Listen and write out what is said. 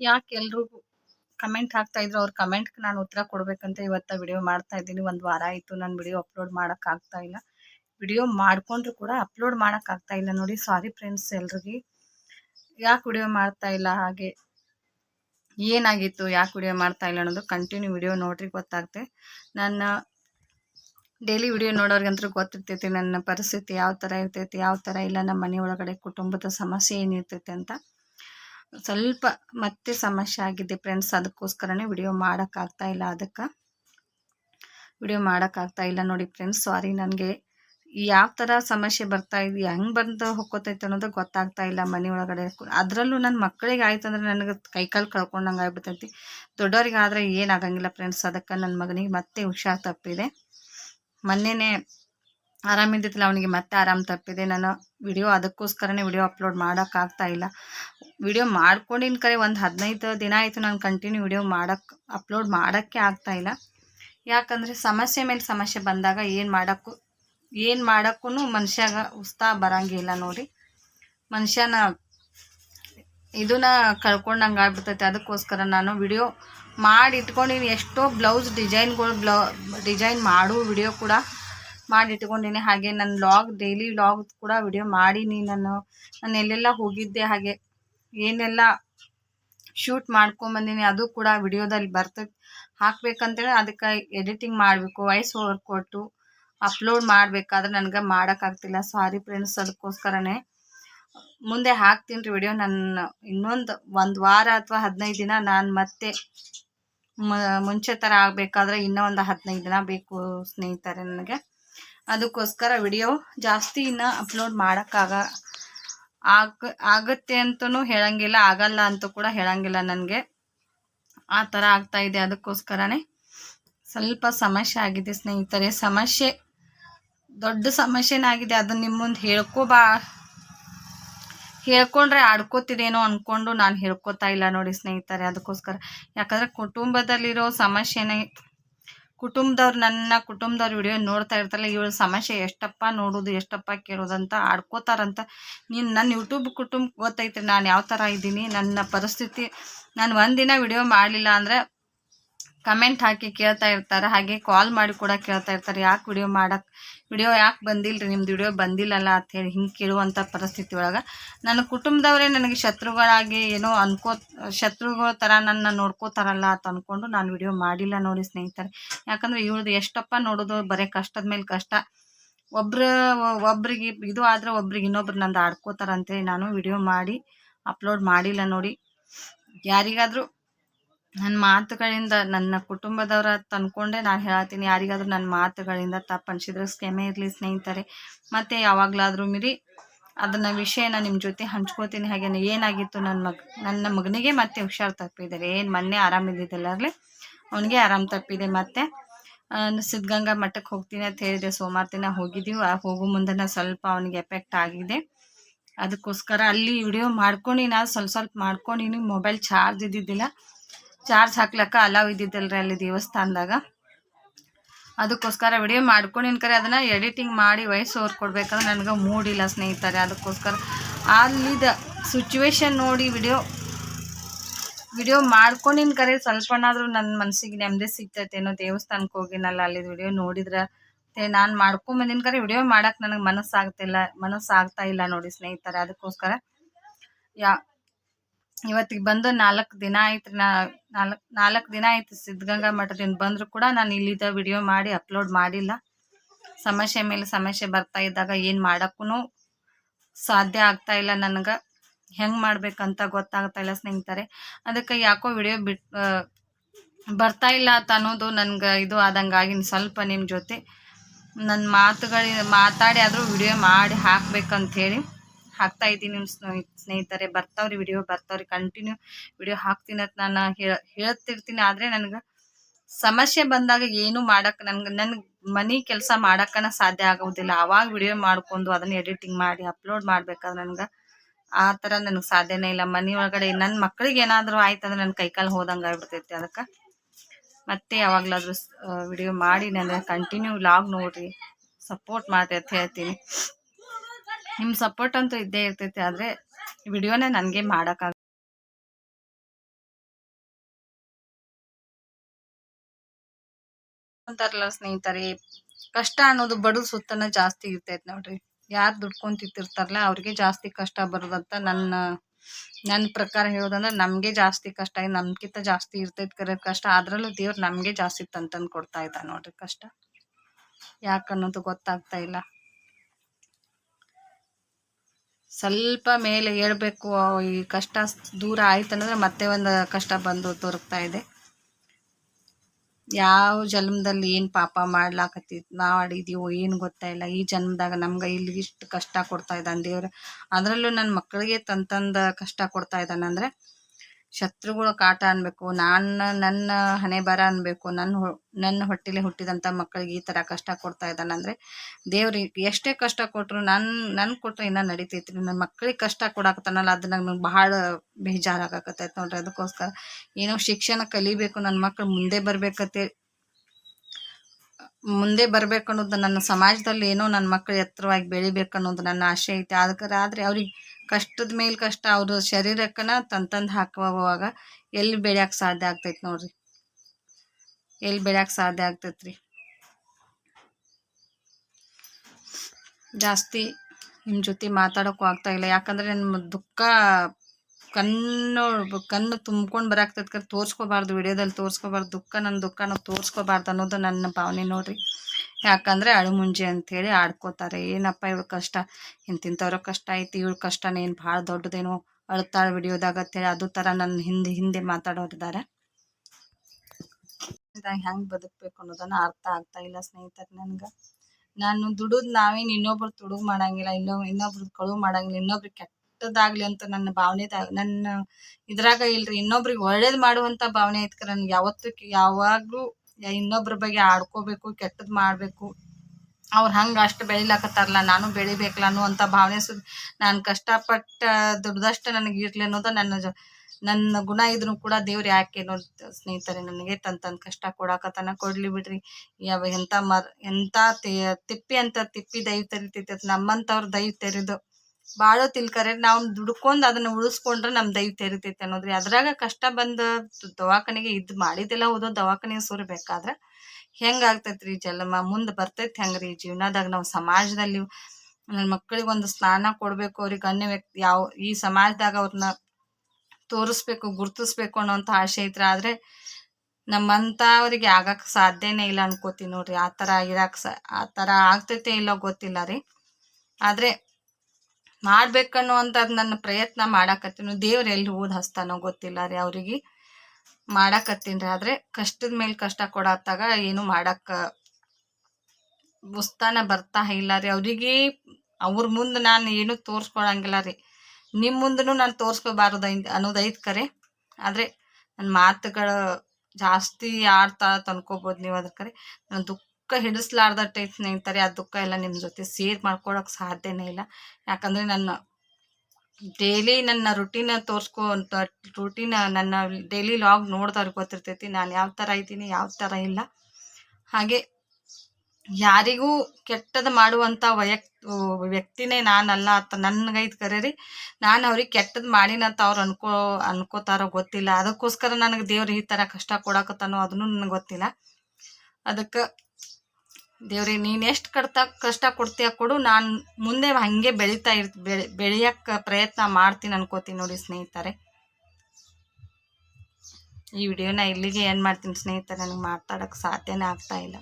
ಯಾಕೆ ಎಲ್ರಿಗೂ ಕಮೆಂಟ್ ಹಾಕ್ತಾ ಇದ್ರು, ಅವ್ರ ಕಮೆಂಟ್ಗೆ ನಾನು ಉತ್ತರ ಕೊಡಬೇಕಂತ ಇವತ್ತ ವಿಡಿಯೋ ಮಾಡ್ತಾ ಇದ್ದೀನಿ. ಒಂದು ವಾರ ಆಯಿತು ನಾನು ವಿಡಿಯೋ ಅಪ್ಲೋಡ್ ಮಾಡೋಕ್ಕಾಗ್ತಾ ಇಲ್ಲ. ವಿಡಿಯೋ ಮಾಡ್ಕೊಂಡ್ರು ಕೂಡ ಅಪ್ಲೋಡ್ ಮಾಡೋಕ್ಕಾಗ್ತಾ ಇಲ್ಲ ನೋಡಿ. ಸಾರಿ ಫ್ರೆಂಡ್ಸ್ ಎಲ್ರಿಗೆ. ಯಾಕೆ ವಿಡಿಯೋ ಮಾಡ್ತಾ ಇಲ್ಲ? ಹಾಗೆ ಏನಾಗಿತ್ತು? ಯಾಕೆ ವಿಡಿಯೋ ಮಾಡ್ತಾ ಇಲ್ಲ ಅನ್ನೋದು ಕಂಟಿನ್ಯೂ ವಿಡಿಯೋ ನೋಡ್ರಿ ಗೊತ್ತಾಗುತ್ತೆ ನನ್ನ ಡೈಲಿ ವಿಡಿಯೋ ನೋಡೋರ್ಗಂತೂ ಗೊತ್ತಿರ್ತೈತಿ ನನ್ನ ಪರಿಸ್ಥಿತಿ ಯಾವ ಥರ ಇರ್ತೈತಿ, ಯಾವ ಥರ ಇಲ್ಲ ನಮ್ಮ ಮನೆ ಒಳಗಡೆ ಕುಟುಂಬದ ಸಮಸ್ಯೆ ಏನಿರ್ತೈತೆ ಅಂತ. ಸ್ವಲ್ಪ ಮತ್ತೆ ಸಮಸ್ಯೆ ಆಗಿದೆ ಫ್ರೆಂಡ್ಸ್ ಅದಕ್ಕೋಸ್ಕರನೇ ವಿಡಿಯೋ ಮಾಡೋಕ್ಕಾಗ್ತಾ ಇಲ್ಲ ಅದಕ್ಕೆ. ವಿಡಿಯೋ ಮಾಡೋಕ್ಕಾಗ್ತಾ ಇಲ್ಲ ನೋಡಿ ಫ್ರೆಂಡ್ಸ್ ಸಾರಿ ನನಗೆ. ಯಾವ ಥರ ಸಮಸ್ಯೆ ಬರ್ತಾ ಇದೆ, ಹೆಂಗೆ ಬಂದು ಹೊಕ್ಕೋತೈತೆ ಅನ್ನೋದು ಗೊತ್ತಾಗ್ತಾ ಇಲ್ಲ ಮನೆ ಒಳಗಡೆ. ಅದರಲ್ಲೂ ನನ್ನ ಮಕ್ಕಳಿಗೆ ಆಯ್ತು ಅಂದ್ರೆ ನನಗೆ ಕೈಕಾಲು ಕಳ್ಕೊಂಡಂಗೆ ಆಗ್ಬಿಟ್ಟೈತಿ. ದೊಡ್ಡವ್ರಿಗೆ ಆದರೆ ಏನಾಗಂಗಿಲ್ಲ ಫ್ರೆಂಡ್ಸ್ ಅದಕ್ಕೆ ನನ್ನ ಮಗನಿಗೆ ಮತ್ತೆ ಹುಷಾರು ತಪ್ಪಿದೆ. ಮೊನ್ನೆನೇ ಆರಾಮಿದ್ದಿಲ್ಲ ಅವನಿಗೆ ಮತ್ತೆ ಆರಾಮ್ ತಪ್ಪಿದೆ. ನಾನು ವಿಡಿಯೋ ಅದಕ್ಕೋಸ್ಕರನೇ ವಿಡಿಯೋ ಅಪ್ಲೋಡ್ ಮಾಡೋಕ್ಕಾಗ್ತಾ ಇಲ್ಲ. ವಿಡಿಯೋ ಮಾಡ್ಕೊಂಡಿನ ಕರೆ ಒಂದು ಹದಿನೈದು ದಿನ ಆಯಿತು ನಾನು ಕಂಟಿನ್ಯೂ ವಿಡಿಯೋ ಮಾಡೋಕ್ಕೆ ಅಪ್ಲೋಡ್ ಮಾಡೋಕ್ಕೆ ಆಗ್ತಾಯಿಲ್ಲ ಯಾಕಂದರೆ ಸಮಸ್ಯೆ ಮೇಲೆ ಸಮಸ್ಯೆ ಬಂದಾಗ ಏನು ಮಾಡೋಕ್ಕೂ ಏನು ಮಾಡೋಕ್ಕೂ ಮನುಷ್ಯಾಗ ಉತ್ಸಾಹ ಬರಂಗಿಲ್ಲ ನೋಡಿ. ಮನುಷ್ಯನ ಇದನ್ನ ಕಳ್ಕೊಂಡಂಗೆ ಆಗ್ಬಿಡ್ತೈತೆ. ಅದಕ್ಕೋಸ್ಕರ ನಾನು ವಿಡಿಯೋ ಮಾಡಿ ಇಟ್ಕೊಂಡಿನಿ. ಎಷ್ಟೋ ಬ್ಲೌಸ್ ಡಿಸೈನ್ಗಳು ಬ್ಲೌ, ಡಿಸೈನ್ ಮಾಡು ವಿಡಿಯೋ ಕೂಡ ಮಾಡಿ ಇಟ್ಕೊಂಡಿನಿ. ಹಾಗೆ ನನ್ನ ಲಾಗ್, ಡೈಲಿ ಲಾಗ್ ಕೂಡ ವಿಡಿಯೋ ಮಾಡೀನಿ ನಾನು. ನಾನು ಎಲ್ಲೆಲ್ಲ ಹೋಗಿದ್ದೆ ಹಾಗೆ. ಏನೆಲ್ಲ ಶೂಟ್ ಮಾಡ್ಕೊಂಬಂದಿನಿ ಅದು ಕೂಡ ವಿಡಿಯೋದಲ್ಲಿ ಬರ್ತೈತೆ ಹಾಕ್ಬೇಕಂತೇಳಿ ಅದಕ್ಕೆ ಎಡಿಟಿಂಗ್ ಮಾಡಬೇಕು ವಾಯ್ಸ್ ಓವರ್ ಕೊಟ್ಟು ಅಪ್ಲೋಡ್ ಮಾಡಬೇಕಾದ್ರೆ ನನಗೆ ಮಾಡೋಕ್ಕಾಗ್ತಿಲ್ಲ. ಸಾರಿ ಫ್ರೆಂಡ್ಸ್ ಅದಕ್ಕೋಸ್ಕರನೇ. ಮುಂದೆ ಹಾಕ್ತೀನಿ ರೀ ವಿಡಿಯೋ ನನ್ನ ಇನ್ನೊಂದು ಒಂದು ವಾರ ಅಥವಾ ಹದಿನೈದು ದಿನ ನಾನು ಮತ್ತೆ ಮುಂಚೆ ಥರ ಆಗಬೇಕಾದ್ರೆ ಇನ್ನೂ ಒಂದು ಹದಿನೈದು ದಿನ ಬೇಕು ಸ್ನೇಹಿತರೆ ನನಗೆ. ಅದಕ್ಕೋಸ್ಕರ ವಿಡಿಯೋ ಜಾಸ್ತಿ ಇನ್ನು ಅಪ್ಲೋಡ್ ಮಾಡೋಕ್ಕಾಗ ಆಗ, ಆಗುತ್ತೆ ಅಂತಲೂ ಹೇಳಂಗಿಲ್ಲ, ಆಗಲ್ಲ ಅಂತ ಕೂಡ ಹೇಳಂಗಿಲ್ಲ ನನಗೆ. ಆ ಥರ ಆಗ್ತಾ ಇದೆ ಅದಕ್ಕೋಸ್ಕರನೇ. ಸ್ವಲ್ಪ ಸಮಸ್ಯೆ ಆಗಿದೆ ಸ್ನೇಹಿತರೆ, ಸಮಸ್ಯೆ, ದೊಡ್ಡ ಸಮಸ್ಯೆನಾಗಿದೆ, ಅದು ನಿಮ್ಮ ಮುಂದೆ ಹೇಳ್ಕೊಬಾ, ಹೇಳ್ಕೊಂಡ್ರೆ ಆಡ್ಕೋತಿದೇನೋ ಅಂದ್ಕೊಂಡು ನಾನು ಹೇಳ್ಕೊತಾ ಇಲ್ಲ ನೋಡಿ ಸ್ನೇಹಿತರೆ, ಅದಕ್ಕೋಸ್ಕರ. ಯಾಕಂದರೆ ಕುಟುಂಬದಲ್ಲಿರೋ ಸಮಸ್ಯೆನೇ ಕುಟುಂಬದವ್ರು ನನ್ನ ಕುಟುಂಬದವ್ರ ವಿಡಿಯೋ ನೋಡ್ತಾ ಇರ್ತಾರಲ್ಲ, ಇವಳು ಸಮಸ್ಯೆ ಎಷ್ಟಪ್ಪ ನೋಡೋದು, ಎಷ್ಟಪ್ಪ ಕೇಳೋದಂತ ಆಡ್ಕೋತಾರಂತ. ನೀನು ನನ್ನ ಯೂಟ್ಯೂಬ್ ಕುಟುಂಬ ಗೊತ್ತೈತೆ ನಾನು ಯಾವ ಥರ ಇದ್ದೀನಿ, ನನ್ನ ಪರಿಸ್ಥಿತಿ. ನಾನು ಒಂದಿನ ವಿಡಿಯೋ ಮಾಡಲಿಲ್ಲ ಅಂದರೆ ಕಮೆಂಟ್ ಹಾಕಿ ಕೇಳ್ತಾ ಇರ್ತಾರೆ, ಹಾಗೆ ಕಾಲ್ ಮಾಡಿ ಕೂಡ ಕೇಳ್ತಾ ಇರ್ತಾರೆ, ಯಾಕೆ ವಿಡಿಯೋ ಮಾಡಕ್ಕೆ ವಿಡಿಯೋ ಯಾಕೆ ಬಂದಿಲ್ಲ ರೀ ನಿಮ್ದು ವಿಡಿಯೋ ಬಂದಿಲ್ಲಲ್ಲ ಹೇಳಿ ಹಿಂಗೆ ಕೇಳುವಂಥ ಪರಿಸ್ಥಿತಿ ಒಳಗೆ. ನನ್ನ ಕುಟುಂಬದವರೇ ನನಗೆ ಶತ್ರುಗಳಾಗಿ ಏನೋ ಅನ್ಕೋ, ಶತ್ರುಗಳ ಥರ ನನ್ನ ನೋಡ್ಕೋತಾರಲ್ಲ ಅಂತ ಅಂದ್ಕೊಂಡು ನಾನು ವಿಡಿಯೋ ಮಾಡಿಲ್ಲ ನೋಡಿ ಸ್ನೇಹಿತರೆ. ಯಾಕಂದರೆ ಇವ್ರದ್ದು ಎಷ್ಟಪ್ಪ ನೋಡೋದು, ಬರೀ ಕಷ್ಟದ ಮೇಲೆ ಕಷ್ಟ. ಒಬ್ರು, ಒಬ್ರಿಗೆ ಇದು ಆದ್ರೆ ಒಬ್ರಿಗೆ ಇನ್ನೊಬ್ರು ನಂದು ಆಡ್ಕೋತಾರಂತೇಳಿ ನಾನು ವಿಡಿಯೋ ಮಾಡಿ ಅಪ್ಲೋಡ್ ಮಾಡಿಲ್ಲ ನೋಡಿ. ಯಾರಿಗಾದರೂ ನನ್ನ ಮಾತುಗಳಿಂದ ನನ್ನ ಕುಟುಂಬದವರ ತಂದ್ಕೊಂಡೆ ನಾನು ಹೇಳ್ತೀನಿ ಯಾರಿಗಾದ್ರೂ ನನ್ನ ಮಾತುಗಳಿಂದ ತಪ್ಪು ಅನಿಸಿದ್ರೆ ಕ್ಷಮೆ ಇರಲಿ ಸ್ನೇಹಿತರೆ. ಮತ್ತು ಯಾವಾಗಲಾದರೂ ಮೀರಿ ಅದನ್ನ ವಿಷಯನ ನಿಮ್ಮ ಜೊತೆ ಹಂಚ್ಕೋತೀನಿ. ಹಾಗೆ ಏನಾಗಿತ್ತು ನನ್ನ ಮಗ, ನನ್ನ ಮಗನಿಗೆ ಮತ್ತೆ ಹುಷಾರು ತಪ್ಪಿದ್ದಾರೆ ಏನು ಮೊನ್ನೆ ಆರಾಮಿದ್ದಿದ್ದಲ್ಲಾಗಲಿ ಅವನಿಗೆ ಆರಾಮ್ ತಪ್ಪಿದೆ ಮತ್ತು? ಸಿದ್ಧಗಂಗಾ ಮಠಕ್ಕೆ ಹೋಗ್ತೀನಿ ಅಂತ ಹೇಳಿದ್ರೆ ಸೋಮವಾರ ದಿನ ಹೋಗಿದ್ದೀವಿ. ಹೋಗೋ ಮುಂದೆ ಸ್ವಲ್ಪ ಅವನಿಗೆ ಎಫೆಕ್ಟ್ ಆಗಿದೆ. ಅದಕ್ಕೋಸ್ಕರ ಅಲ್ಲಿ ವಿಡಿಯೋ ಮಾಡ್ಕೊಂಡು ನಾನು ಸ್ವಲ್ಪ ಸ್ವಲ್ಪ ಮಾಡ್ಕೊಂಡಿನಿ ಮೊಬೈಲ್ ಚಾರ್ಜ್ ಇದ್ದಿದ್ದಿಲ್ಲ. ಚಾರ್ಜ್ ಹಾಕ್ಲಕ್ಕ ಅಲಾವ್ ಇದ್ದಿದ್ದಲ್ರಿ ಅಲ್ಲಿ ದೇವಸ್ಥಾನದಾಗ. ಅದಕ್ಕೋಸ್ಕರ ವಿಡಿಯೋ ಮಾಡ್ಕೊಂಡಿನ ಕರೆ, ಅದನ್ನು ಎಡಿಟಿಂಗ್ ಮಾಡಿ ವಯಸ್ಸು ಓವರ್ ಕೊಡ್ಬೇಕಂದ್ರೆ ನನಗೆ ಮೂಡಿಲ್ಲ ಸ್ನೇಹಿತರೆ, ಅದಕ್ಕೋಸ್ಕರ ಅಲ್ಲಿದ ಸಿಚುವೇಶನ್ ನೋಡಿ ವಿಡಿಯೋ ವಿಡಿಯೋ ಮಾಡ್ಕೊಂಡಿನ ಕರೆ. ಸ್ವಲ್ಪನಾದರೂ ನನ್ನ ಮನಸ್ಸಿಗೆ ನೆಮ್ಮದಿ ಸಿಗ್ತೈತೇನೋ ದೇವಸ್ಥಾನಕ್ಕೆ ಹೋಗಿನಲ್ಲ ಅಲ್ಲಿದ್ದು ವಿಡಿಯೋ ನೋಡಿದ್ರೆ ನಾನು ಮಾಡ್ಕೊಂಬಂದಿನ ಕರೆ ವಿಡಿಯೋ ಮಾಡಕ್ಕೆ ನನಗೆ ಮನಸ್ಸಾಗ್ತಿಲ್ಲ, ಮನಸ್ಸಾಗ್ತಾ ಇಲ್ಲ ನೋಡಿ ಸ್ನೇಹಿತರೆ. ಅದಕ್ಕೋಸ್ಕರ ಯಾ, ಇವತ್ತಿಗೆ ಬಂದು ನಾಲ್ಕು ದಿನ ಆಯ್ತು ನಾ ನಾಲ್ಕು ನಾಲ್ಕು ದಿನ ಆಯ್ತು ಸಿದ್ಧಗಂಗಾ ಮಠದಿಂದ ಬಂದರೂ ಕೂಡ ನಾನು ಇಲ್ಲಿದ್ದ ವಿಡಿಯೋ ಮಾಡಿ ಅಪ್ಲೋಡ್ ಮಾಡಿಲ್ಲ. ಸಮಸ್ಯೆ ಮೇಲೆ ಸಮಸ್ಯೆ ಬರ್ತಾ ಇದ್ದಾಗ ಏನು ಮಾಡೋಕ್ಕೂ ಸಾಧ್ಯ ಆಗ್ತಾ ಇಲ್ಲ ನನಗೆ. ಹೆಂಗೆ ಮಾಡಬೇಕಂತ ಗೊತ್ತಾಗ್ತಾ ಇಲ್ಲ ಸ್ನೇಹಿತರೆ. ಅದಕ್ಕೆ ಯಾಕೋ ವಿಡಿಯೋ ಬಿಟ್ ಬರ್ತಾ ಇಲ್ಲ ಅಂತ ಅನ್ನೋದು ನನಗೆ ಇದು ಆದಂಗೆ ಆಗಿನ ಸ್ವಲ್ಪ ನಿಮ್ಮ ಜೊತೆ. ನನ್ನ ಮಾತುಗಳ, ಮಾತಾಡಿ ಆದರೂ ವಿಡಿಯೋ ಮಾಡಿ ಹಾಕ್ಬೇಕಂತ ಹಾಕ್ತಾ ಇದ್ದೀನಿ ನಿಮ್ಮ ಸ್ನೇಹಿತರೆ. ಬರ್ತಾವ್ರಿ ವಿಡಿಯೋ ಬರ್ತಾವ್ರಿ. ಕಂಟಿನ್ಯೂ ವಿಡಿಯೋ ಹಾಕ್ತೀನಿ ಅಂತ ನಾನು ಹೇಳ್ತಿರ್ತೀನಿ. ಆದರೆ ನನಗೆ ಸಮಸ್ಯೆ ಬಂದಾಗ ಏನು ಮಾಡಕ್ಕೆ ನನ್ಗೆ ನನ್ಗೆ ಮನೆ ಕೆಲಸ ಮಾಡೋಕ್ಕನ ಸಾಧ್ಯ ಆಗೋದಿಲ್ಲ. ಆವಾಗ ವಿಡಿಯೋ ಮಾಡ್ಕೊಂಡು ಅದನ್ನು ಎಡಿಟಿಂಗ್ ಮಾಡಿ ಅಪ್ಲೋಡ್ ಮಾಡ್ಬೇಕಾದ್ರೆ ನನಗೆ ಆ ಥರ ನನಗೆ ಸಾಧ್ಯನೇ ಇಲ್ಲ. ಮನೆ ಒಳಗಡೆ ನನ್ನ ಮಕ್ಕಳಿಗೆ ಏನಾದರೂ ಆಯ್ತು ಅಂದ್ರೆ ನನ್ನ ಕೈಕಾಲು ಹೋದಂಗೆ ಆಗ್ಬಿಡ್ತೈತಿ ಅದಕ್ಕೆ. ಮತ್ತೆ ಯಾವಾಗಲಾದ್ರೂ ವಿಡಿಯೋ ಮಾಡಿ ನನ್ನ ಕಂಟಿನ್ಯೂ ಲಾಗ್ ನೋಡಿರಿ. ಸಪೋರ್ಟ್ ಮಾಡಿ ಅಂತ ಹೇಳ್ತೀನಿ. ನಿಮ್ಮ ಸಪೋರ್ಟ್ ಅಂತೂ ಇದ್ದೇ ಇರ್ತೈತಿ, ಆದರೆ ವಿಡಿಯೋನೇ ನನಗೆ ಮಾಡೋಕ್ಕಾಗ ಅಂತಾರಲ್ಲ ಸ್ನೇಹಿತರೆ, ಕಷ್ಟ ಅನ್ನೋದು ಬಡವ್ರ ಸುತ್ತನ ಜಾಸ್ತಿ ಇರ್ತೈತೆ ನೋಡ್ರಿ. ಯಾರು ದುಡ್ಕೊಂಡು ಅವ್ರಿಗೆ ಜಾಸ್ತಿ ಕಷ್ಟ ಬರೋದಂತ ನನ್ನ ನನ್ನ ಪ್ರಕಾರ ಹೇಳೋದಂದ್ರೆ ನಮಗೆ ಜಾಸ್ತಿ ಕಷ್ಟ ನಮ್ಗಿಂತ ಜಾಸ್ತಿ ಇರ್ತೈತೆ ಕರೆ ಕಷ್ಟ ಅದರಲ್ಲೂ ದೇವ್ರು ನಮಗೆ ಜಾಸ್ತಿ ತಂತಂದು ಕೊಡ್ತಾ ಇದ್ದ ನೋಡ್ರಿ ಕಷ್ಟ. ಯಾಕನ್ನೋದು ಗೊತ್ತಾಗ್ತಾ ಇಲ್ಲ. ಸ್ವಲ್ಪ ಮೇಲೆ ಹೇಳ್ಬೇಕು ಈ ಕಷ್ಟ ದೂರ ಆಯ್ತಂದ್ರೆ ಮತ್ತೆ ಒಂದು ಕಷ್ಟ ಬಂದು ದೊರಕ್ತಾ ಇದೆ. ಯಾವ ಜನ್ಮದಲ್ಲಿ ಏನು ಪಾಪ ಮಾಡ್ಲಾಕತ್ತಿ ಮಾಡಿದೀವೋ ಏನು ಗೊತ್ತಾ ಇಲ್ಲ. ಈ ಜನ್ಮದಾಗ ನಮ್ಗೆ ಇಲ್ಲಿ ಇಷ್ಟು ಕಷ್ಟ ಕೊಡ್ತಾ ಇದ್ದಾನೆ ದೇವ್ರು. ಅದರಲ್ಲೂ ನನ್ನ ಮಕ್ಕಳಿಗೆ ತಂತಂದ ಕಷ್ಟ ಕೊಡ್ತಾ ಇದ್ದಾನೆ ಅಂದರೆ ಶತ್ರುಗಳ ಕಾಟ ಅನ್ಬೇಕು ನಾನು ನನ್ನ ಹಣೆ ಬರ ಅನ್ಬೇಕು, ನನ್ನ ನನ್ನ ಹೊಟ್ಟೆಲಿ ಹುಟ್ಟಿದಂಥ ಮಕ್ಕಳಿಗೆ ಈ ಥರ ಕಷ್ಟ ಕೊಡ್ತಾ ಇದ್ದಾನೆ ಅಂದರೆ ದೇವ್ರಿಗೆ ಎಷ್ಟೇ ಕಷ್ಟ ಕೊಟ್ಟರು ನನ್ನ ನನ್ ಕೊಟ್ಟರೆ ಇನ್ನೂ ನಡಿತೈತಿ ನನ್ನ ಮಕ್ಕಳಿಗೆ ಕಷ್ಟ ಕೊಡಾಕತ್ತಾನಲ್ಲ, ಅದು ನಂಗೆ ಬಹಳ ಬೇಜಾರಾಗಕತ್ತೈತೆ ನೋಡ್ರಿ. ಅದಕ್ಕೋಸ್ಕರ ಏನೋ ಶಿಕ್ಷಣ ಕಲಿಬೇಕು ನನ್ನ ಮಕ್ಕಳು ಮುಂದೆ ಬರ್ಬೇಕತ್ತೆ, ಮುಂದೆ ಬರ್ಬೇಕು ಅನ್ನೋದು ನನ್ನ ಸಮಾಜದಲ್ಲಿ ಏನೋ ನನ್ನ ಮಕ್ಕಳು ಎತ್ತರವಾಗಿ ಬೆಳಿಬೇಕು ಅನ್ನೋದು ನನ್ನ ಆಶೆ ಐತೆ. ಅದಕ್ಕೆ ಆದರೆ ಅವ್ರಿಗೆ ಕಷ್ಟದ ಮೇಲೆ ಕಷ್ಟ, ಅವ್ರ ಶರೀರಕ್ಕನ ತಂತಂದು ಹಾಕುವಾಗ ಎಲ್ಲಿ ಬೆಳ್ಯಾಕ ಸಾಧ್ಯ ಆಗ್ತೈತೆ ನೋಡ್ರಿ. ಎಲ್ಲಿ ಬೆಳ್ಯಾಕ ಸಾಧ್ಯ ಆಗ್ತೈತ್ರಿ ಜಾಸ್ತಿ ನಿಮ್ಮ ಜೊತೆ ಮಾತಾಡೋಕ್ಕೂ ಆಗ್ತಾ ಇಲ್ಲ. ಯಾಕಂದ್ರೆ ನನ್ನ ದುಃಖ ಕಣ್ಣು ಕಣ್ಣು ತುಂಬ್ಕೊಂಡು ಬರಾಕ್ತೈತೆ ಕರೆ ತೋರಿಸ್ಕೋಬಾರ್ದು, ವಿಡಿಯೋದಲ್ಲಿ ತೋರಿಸ್ಕೋಬಾರ್ದು. ದುಃಖ ನನ್ನ ದುಃಖನ ತೋರಿಸ್ಕೋಬಾರ್ದು ಅನ್ನೋದು ನನ್ನ ಭಾವನೆ ನೋಡ್ರಿ. ಯಾಕಂದರೆ ಅಂತ ಅಂಥೇಳಿ ಆಡ್ಕೋತಾರೆ. ಏನಪ್ಪ ಇವಳು ಕಷ್ಟ? ಇಂತಿಂಥವ್ರ ಕಷ್ಟ ಐತಿ ಇವಳ ಕಷ್ಟನೇ, ಏನು ಭಾಳ ದೊಡ್ಡದೇನೋ ಅಳ್ತಾಳೆ ವಿಡಿಯೋದಾಗ ಅಂತೇಳಿ ಅದು ಥರ ನನ್ನ ಹಿಂದೆ ಹಿಂದೆ ಮಾತಾಡೋರಿದ್ದಾರೆ. ಹೆಂಗೆ ಬದುಕಬೇಕು ಅನ್ನೋದನ್ನು ಅರ್ಥ ಆಗ್ತಾ ಇಲ್ಲ ಸ್ನೇಹಿತರೆ ನನಗೆ. ನಾನು ದುಡಿದು ನಾವೇನು ಇನ್ನೊಬ್ರು ತುಡುಗು ಮಾಡಂಗಿಲ್ಲ, ಇನ್ನೊ, ಇನ್ನೊಬ್ರು ಕಳುವು ಮಾಡಂಗಿಲ್ಲ ಇನ್ನೊಬ್ರಿಗೆ ಕೆಟ್ಟದಾಗ್ಲಿ ಅಂತ ನನ್ನ ಭಾವನೆ ನನ್ನ ಇದ್ರಾಗ ಇಲ್ರಿ, ಇನ್ನೊಬ್ರಿಗೆ ಒಳ್ಳೇದು ಮಾಡುವಂಥ ಭಾವನೆ ಐತ್ಕ ನನ್ಗೆ ಯಾವತ್ತೂ ಯಾವಾಗಲೂ ಇನ್ನೊಬ್ರ ಬಗ್ಗೆ ಆಡ್ಕೋಬೇಕು ಕೆಟ್ಟದ್ದು ಮಾಡಬೇಕು. ಅವ್ರು ಹಂಗೆ ಅಷ್ಟು ಬೆಳಿಲಾಕತ್ತಾರಲ್ಲ, ನಾನು ಬೆಳಿಬೇಕಲ್ಲ ಅನ್ನುವಂಥ ಭಾವನೆ ಸು, ನಾನು ಕಷ್ಟಪಟ್ಟ ದುಡ್ದಷ್ಟು ನನಗೆ ಇರಲಿ ಅನ್ನೋದು ನನ್ನ ನನ್ನ ಗುಣ ಇದ್ರೂ ಕೂಡ ದೇವ್ರು ಯಾಕೆ ಅನ್ನೋ ಸ್ನೇಹಿತರೆ ನನಗೆ ತಂತಂದು ಕಷ್ಟ ಕೊಡಾಕತ್ತಾನ ಕೊಡ್ಲಿ ಬಿಡ್ರಿ. ಯಾವ ಎಂಥ ಮರ್ ಎಂಥ ತಿಪ್ಪಿ ಅಂತ ತಿಪ್ಪಿ ದೈವ ತೆರಿತೈತೆ ನಮ್ಮಂಥವ್ರು ದೈವ ತೆರೆದು. ಭಾಳ ತಿಳ್ಕರೆ, ನಾವು ದುಡ್ಕೊಂಡು ಅದನ್ನ ಉಳಿಸ್ಕೊಂಡ್ರೆ ನಮ್ಮ ದೈವ ತೆರಿತೈತೆ ಅನ್ನೋದ್ರಿ. ಅದ್ರಾಗ ಕಷ್ಟ ಬಂದ ದವಾಖಾನೆಗೆ ಇದು ಮಾಡಿದೆಲ್ಲ ಓದೋ ದವಾಖಾನೆಗೆ ಸುರಬೇಕಾದ್ರೆ ಹೆಂಗೆ ಆಗ್ತೈತ್ರಿ ಜನ್ಮ ಮುಂದೆ ಬರ್ತೈತೆ ಹೆಂಗ್ರಿ ಜೀವನದಾಗ ನಾವು ಸಮಾಜದಲ್ಲಿ ನನ್ನ ಮಕ್ಕಳಿಗೆ ಒಂದು ಸ್ನಾನ ಕೊಡಬೇಕು, ಅವ್ರಿಗೆ ಅನ್ಯ ವ್ಯಕ್ತಿ ಯಾವ, ಈ ಸಮಾಜದಾಗ ಅವ್ರನ್ನ ತೋರಿಸ್ಬೇಕು, ಗುರ್ತಿಸ್ಬೇಕು ಅನ್ನೋಂಥ ಆಸೆ ಐತ್ರಿ. ಆದರೆ ನಮ್ಮಂಥವ್ರಿಗೆ ಆಗಕ್ಕೆ ಸಾಧ್ಯನೇ ಇಲ್ಲ ಅನ್ಕೋತೀನಿ ನೋಡ್ರಿ. ಆ ಥರ ಇರಕ್ಕೆ ಆ ಥರ ಆಗ್ತೈತೆ ಇಲ್ಲ ಗೊತ್ತಿಲ್ಲ ರೀ. ಆದರೆ ಮಾಡ್ಬೇಕನ್ನುವಂಥದ್ದು ನನ್ನ ಪ್ರಯತ್ನ ಮಾಡಾಕತ್ತೀನಿ. ದೇವ್ರು ಎಲ್ಲಿ ಓದ್ ಹಸ್ತಾನೋ ಗೊತ್ತಿಲ್ಲ ರೀ ಅವ್ರಿಗೆ. ಮಾಡಾಕತ್ತೀನಿ ರೀ. ಆದರೆ ಕಷ್ಟದ ಮೇಲೆ ಕಷ್ಟ ಕೊಡತ್ತಾಗ ಏನು ಮಾಡಕ್ಕೆ ಉಸ್ತಾನ ಬರ್ತಾ ಇಲ್ಲ ರೀ. ಅವ್ರಿಗೆ ಅವ್ರ ಮುಂದೆ ನಾನು ಏನು ತೋರಿಸ್ಕೊಳಂಗಿಲ್ಲ ರೀ. ನಿಮ್ಮ ಮುಂದೂ ನಾನು ತೋರಿಸ್ಕೋಬಾರ್ದು ಅನ್ನೋದೈತ್ ಕರೆ. ಆದರೆ ನನ್ನ ಮಾತುಗಳು ಜಾಸ್ತಿ ಆಡ್ತಾ ತಂದ್ಕೋಬೋದು ನೀವು ಅದ್ರ ಕರೆ. ನನ್ನ ದುಃಖ ಹಿಡಿಸ್ಲಾರ್ದಟ್ಟೈತೆ ಸ್ನೇಹಿತರೆ ಆ ದುಃಖ ಎಲ್ಲ ನಿಮ್ಮ ಜೊತೆ ಸೇರ್ ಮಾಡ್ಕೊಳಕ್ಕೆ ಸಾಧ್ಯನೇ ಇಲ್ಲ. ಯಾಕಂದರೆ ನನ್ನ ಡೈಲಿ ನನ್ನ ರುಟೀನ ತೋರಿಸ್ಕೊ ರುಟೀನ ನನ್ನ ಡೈಲಿ ಲಾಗ್ ನೋಡ್ದವ್ರಿಗೆ ಗೊತ್ತಿರ್ತೈತಿ. ನಾನು ಯಾವ ಥರ ಇದ್ದೀನಿ, ಯಾವ ಥರ ಇಲ್ಲ. ಹಾಗೆ ಯಾರಿಗೂ ಕೆಟ್ಟದ್ದು ಮಾಡುವಂಥ ವಯಕ್, ವ್ಯಕ್ತಿನೇ ನಾನಲ್ಲ ಅಂತ ನನಗೈದು ಕರೀರಿ. ನಾನು ಅವ್ರಿಗೆ ಕೆಟ್ಟದ್ದು ಮಾಡಿನಂತ ಅವ್ರು ಅನ್ಕೋ, ಅನ್ಕೋತಾರೋ ಗೊತ್ತಿಲ್ಲ. ಅದಕ್ಕೋಸ್ಕರ ನನಗೆ ದೇವ್ರು ಈ ಥರ ಕಷ್ಟ ಕೊಡಕತ್ತಾನೋ ಅದನ್ನು ನನಗೆ ಗೊತ್ತಿಲ್ಲ. ಅದಕ್ಕೆ ದೇವ್ರಿ, ನೀನು ಎಷ್ಟು ಕಡ್ತ, ಕಷ್ಟ ಕೊಡ್ತೀಯ ಕೊಡು. ನಾನು ಮುಂದೆ ಹಾಗೆ ಬೆಳೀತಾ ಇರ್ ಬೆಳೆ ಬೆಳೆಯೋಕ್ಕೆ ಪ್ರಯತ್ನ ಮಾಡ್ತೀನಿ ಅನ್ಕೋತೀನಿ ನೋಡಿ ಸ್ನೇಹಿತರೆ. ಈ ವಿಡಿಯೋನ ಇಲ್ಲಿಗೆ ಏನು ಮಾಡ್ತೀನಿ ಸ್ನೇಹಿತರೆ, ನನಗೆ ಮಾತಾಡೋಕ್ಕೆ ಸಾಧ್ಯನೇ ಆಗ್ತಾ ಇಲ್ಲ.